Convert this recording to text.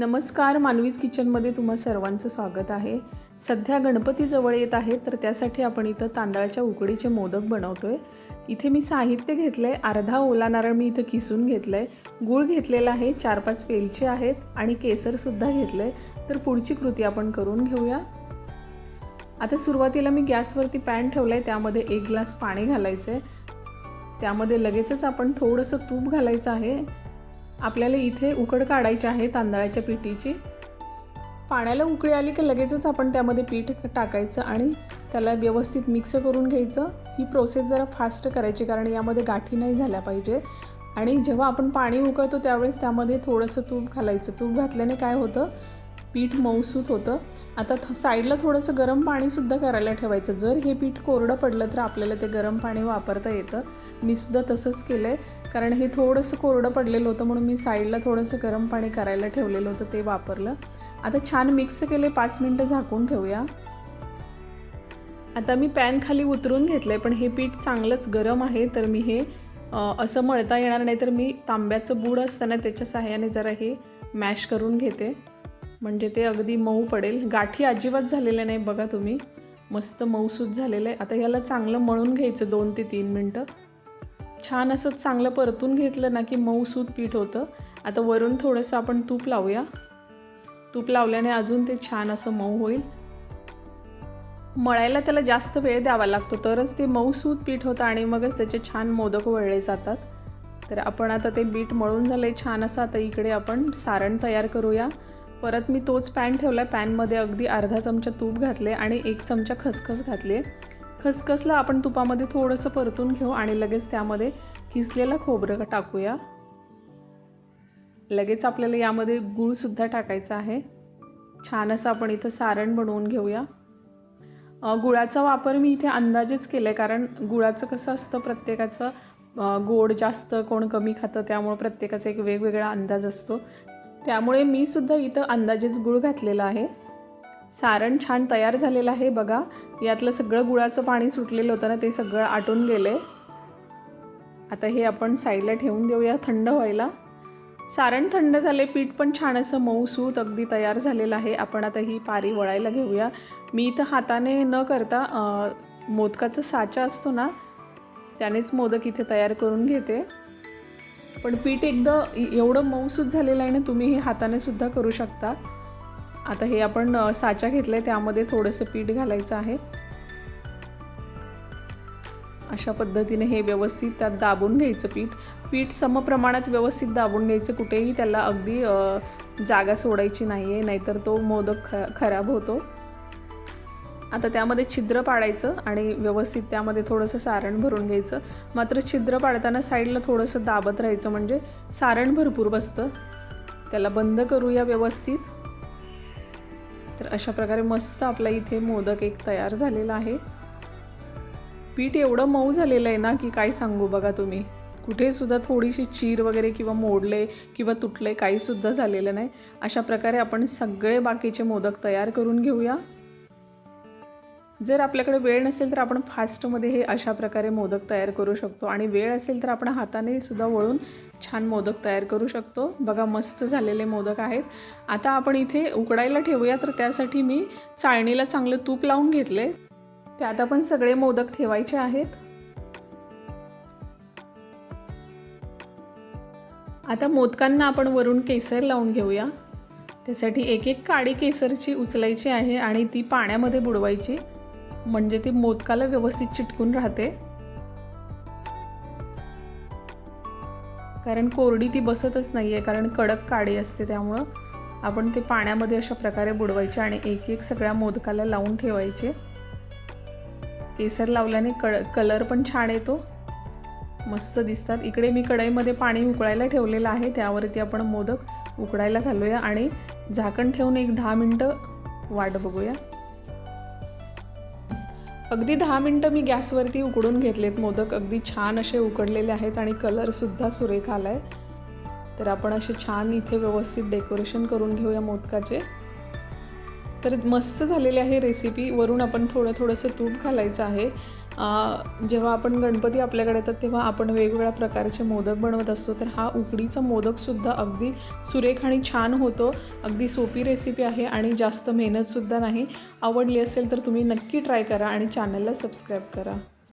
नमस्कार मानवीज किचनमध्ये तुम्हा सर्वांचं स्वागत आहे. सध्या गणपतीजवळ येत आहे तर त्यासाठी आपण इथं तांदळाच्या उकडीचे मोदक बनवतो आहे इथे मी साहित्य घेतलं आहे अर्धा ओला नारळ मी इथं किसून घेतलं आहे गूळ घेतलेला आहे चार पाच वेलचे आहेत आणि केसरसुद्धा घेतलं आहे तर पुढची कृती आपण करून घेऊया. आता सुरुवातीला मी गॅसवरती पॅन ठेवलं आहे त्यामध्ये एक ग्लास पाणी घालायचं आहे त्यामध्ये लगेचच आपण थोडंसं तूप घालायचं आहे. आपल्याला इथे उकड काढायची आहे तांदळाच्या पिठीची. पाण्याला उकळी आली की लगेचच आपण त्यामध्ये पीठ टाकायचं आणि त्याला व्यवस्थित मिक्स करून घ्यायचं. ही प्रोसेस जरा फास्ट करायची कारण यामध्ये गाठी नाही झाल्या पाहिजे. आणि जेव्हा आपण पाणी उकळतो त्यावेळेस त्यामध्ये थोडंसं तूप घालायचं. तूप घातल्याने काय होतं? पीठ मऊसूत होतं. आता थ साईडला थोडंसं गरम पाणीसुद्धा करायला ठेवायचं. जर हे पीठ कोरडं पडलं तर आपल्याला ते गरम पाणी वापरता येतं. मी सुद्धा तसंच केलं आहे कारण हे थोडंसं कोरडं पडलेलं होतं म्हणून मी साईडला थोडंसं गरम पाणी करायला ठेवलेलं होतं ते वापरलं. आता छान मिक्स केले. पाच मिनटं झाकून ठेवूया. आता मी पॅन खाली उतरून घेतलं आहे पण हे पीठ चांगलंच गरम आहे. तर मी हे असं मळता येणार नाही. तर मी तांब्याचं बूड असताना त्याच्या सहाय्याने जरा हे मॅश करून घेते. म्हणजे ते अगदी मऊ पडेल. गाठी अजिबात झालेल्या नाही बघा तुम्ही. मस्त मऊसूत झालेलं आहे आता ह्याला चांगलं मळून घ्यायचं दोन ते तीन मिनटं. छान असं चांगलं परतून घेतलं ना की मऊसूत पीठ होतं. आता वरून थोडंसं आपण तूप लावूया. तूप लावल्याने अजून ते छान असं मऊ होईल. मळायला त्याला जास्त वेळ द्यावा लागतो. तरच ते मऊसूत पीठ होतं आणि मगच त्याचे छान मोदक वळले जातात. तर आपण आता ते बीट मळून झालं आहे छान असं. आता इकडे आपण सारण तयार करूया. परत मी तोच पॅन ठेवला पॅनमध्ये अगदी अर्धा चमचा तूप घातले आणि एक चमचा खसखस घातले खसखसला आपण तुपामध्ये थोडंसं परतून घेऊ आणि लगेच त्यामध्ये किसलेलं खोबरं टाकूया. लगेच आपल्याला यामध्ये गूळसुद्धा टाकायचा आहे. छान असं आपण इथं सारण बनवून घेऊया. गुळाचा वापर मी इथे अंदाजेच केला आहे कारण गुळाचं कसं असतं प्रत्येकाचं गोड जास्त कोण कमी खातं त्यामुळं प्रत्येकाचा एक वेगवेगळा अंदाज असतो. त्यामुळे मी सुद्धा इथं अंदाजेच गुळ घातलेला आहे. सारण छान तयार झालेलं आहे बघा. यातलं सगळं गुळाचं पाणी सुटलेलं होतं ना ते सगळं आटून गेले. आता हे आपण साईडला ठेवून देऊया थंड व्हायला. सारण थंड झाले पीठ पण छान असं मऊसूत अगदी तयार झालेलं आहे. आपण आता ही पारी वळायला घेऊया. मी इथं हाताने न करता मोदकाचा साचा असतो ना त्यानेच मोदक इथे तयार करून घेते. पण पीठ एकदा एवढं मऊसूत झालेलं आहे ना तुम्ही हे हाताने सुद्धा करू शकता. आता हे आपण साचा घेतलं आहे त्यामध्ये थोडंसं पीठ घालायचं आहे. अशा पद्धतीने हे व्यवस्थित त्यात दाबून घ्यायचं पीठ. पीठ समप्रमाणात व्यवस्थित दाबून घ्यायचं कुठेही त्याला अगदी जागा सोडायची नाही आहे नाहीतर तो मोदक ख खराब होतो. आता त्यामध्ये छिद्र पाडायचं आणि व्यवस्थित त्यामध्ये थोडंसं सारण भरून घ्यायचं. मात्र छिद्र पाडताना साईडला थोडंसं दाबत राहायचं म्हणजे सारण भरपूर बसतं. त्याला बंद करूया व्यवस्थित. तर अशा प्रकारे मस्त आपला इथे मोदक एक तयार झालेला आहे. पीठ एवढं मऊ झालेलं आहे ना की काय सांगू बघा तुम्ही. कुठेसुद्धा थोडीशी चीर वगैरे किंवा मोडले किंवा तुटले काहीसुद्धा झालेलं नाही. अशा प्रकारे आपण सगळे बाकीचे मोदक तयार करून घेऊया. जर आपल्याकडे वेळ नसेल तर आपण फास्टमध्ये हे अशा प्रकारे मोदक तयार करू शकतो. आणि वेळ असेल तर आपण हाताने सुद्धा वळून छान मोदक तयार करू शकतो. बघा मस्त झालेले मोदक आहेत. आता आपण इथे उकडायला ठेवूया. तर त्यासाठी मी चाळणीला चांगलं तूप लावून घेतले. त्यात आपण सगळे मोदक ठेवायचे आहेत. आता मोदकांना आपण वरून केसर लावून घेऊया. त्यासाठी एक एक काळी केसरची उचलायची आहे आणि ती पाण्यामध्ये बुडवायची. म्हणजे ती मोदकाला व्यवस्थित चिटकून राहते. कारण कोरडी ती बसतच नाही आहे कारण कडक काडी असते त्यामुळं आपण ते पाण्यामध्ये अशा प्रकारे बुडवायचे आणि एक एक सगळ्या मोदकाला लावून ठेवायचे. केसर लावल्याने कड कलर पण छान येतो. मस्त दिसतात. इकडे मी कढईमध्ये पाणी उकळायला ठेवलेलं आहे त्यावरती आपण मोदक उकडायला घालूया आणि झाकण ठेवून एक दहा मिनटं वाट बघूया. अगदी दहा मिनटं मी गॅसवरती उकडून घेतलेत मोदक. अगदी छान असे उकडलेले आहेत आणि कलरसुद्धा सुरेख आला आहे तर आपण असे छान इथे व्यवस्थित डेकोरेशन करून घेऊया मोदकाचे. तर मस्त झालेली आहे रेसिपी वरून आपण थोडं थोडंसं तूप घालायचं आहे. जेव्हा आपण गणपती आपल्याकडे येतात तेव्हा आपण वेगवेगळ्या प्रकारचे मोदक बनवत असतो. तर हा उकडीचा मोदकसुद्धा अगदी सुरेख आणि छान होतो. अगदी सोपी रेसिपी आहे आणि जास्त मेहनतसुद्धा नाही. आवडली असेल तर तुम्ही नक्की ट्राय करा आणि चॅनलला सबस्क्राईब करा.